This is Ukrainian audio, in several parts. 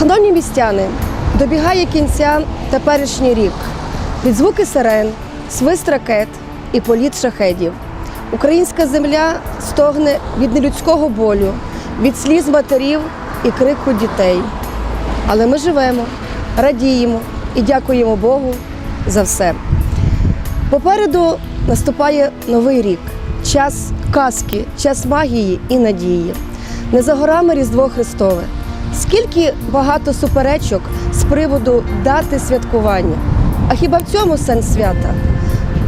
Шановні містяни, добігає кінця теперішній рік. Від звуки сирен, свист ракет і політ шахедів. Українська земля стогне від нелюдського болю, від сліз матерів і крику дітей. Але ми живемо, радіємо і дякуємо Богу за все. Попереду наступає новий рік, час казки, час магії і надії. Не за горами Різдво Христове. Скільки багато суперечок з приводу дати святкування. А хіба в цьому сенс свята?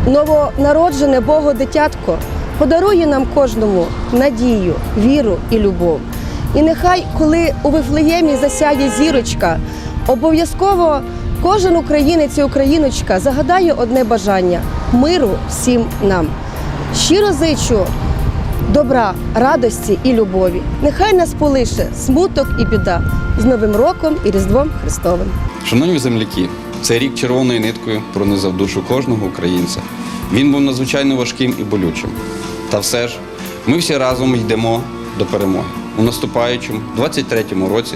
Новонароджене Бого дитятко подарує нам кожному надію, віру і любов. І нехай, коли у Вифлеємі засяє зірочка, обов'язково кожен українець і україночка загадає одне бажання миру всім нам. Щиро зичу добра, радості і любові. Нехай нас полише смуток і біда з Новим роком і Різдвом Христовим. Шановні земляки, цей рік червоною ниткою пронизав душу кожного українця. Він був надзвичайно важким і болючим. Та все ж, ми всі разом йдемо до перемоги. У наступаючому 23-му році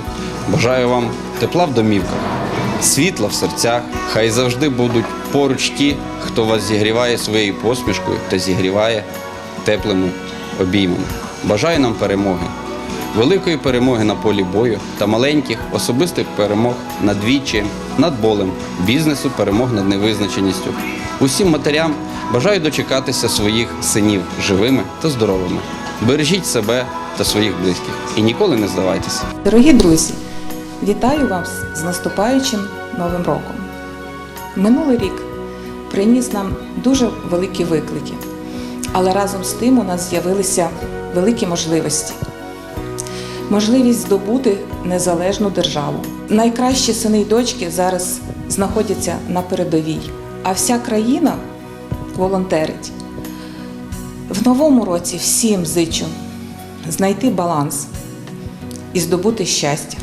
бажаю вам тепла в домівках, світла в серцях. Хай завжди будуть поруч ті, хто вас зігріває своєю посмішкою та зігріває теплими обіймами. Бажаю нам перемоги, великої перемоги на полі бою та маленьких особистих перемог над віччям, над болем, бізнесу, перемог над невизначеністю. Усім матерям бажаю дочекатися своїх синів живими та здоровими. Бережіть себе та своїх близьких і ніколи не здавайтеся. Дорогі друзі, вітаю вас з наступаючим Новим роком. Минулий рік приніс нам дуже великі виклики, але разом з тим у нас з'явилися великі можливості. Можливість здобути незалежну державу. Найкращі сини й дочки зараз знаходяться на передовій, а вся країна волонтерить. В новому році всім зичу знайти баланс і здобути щастя.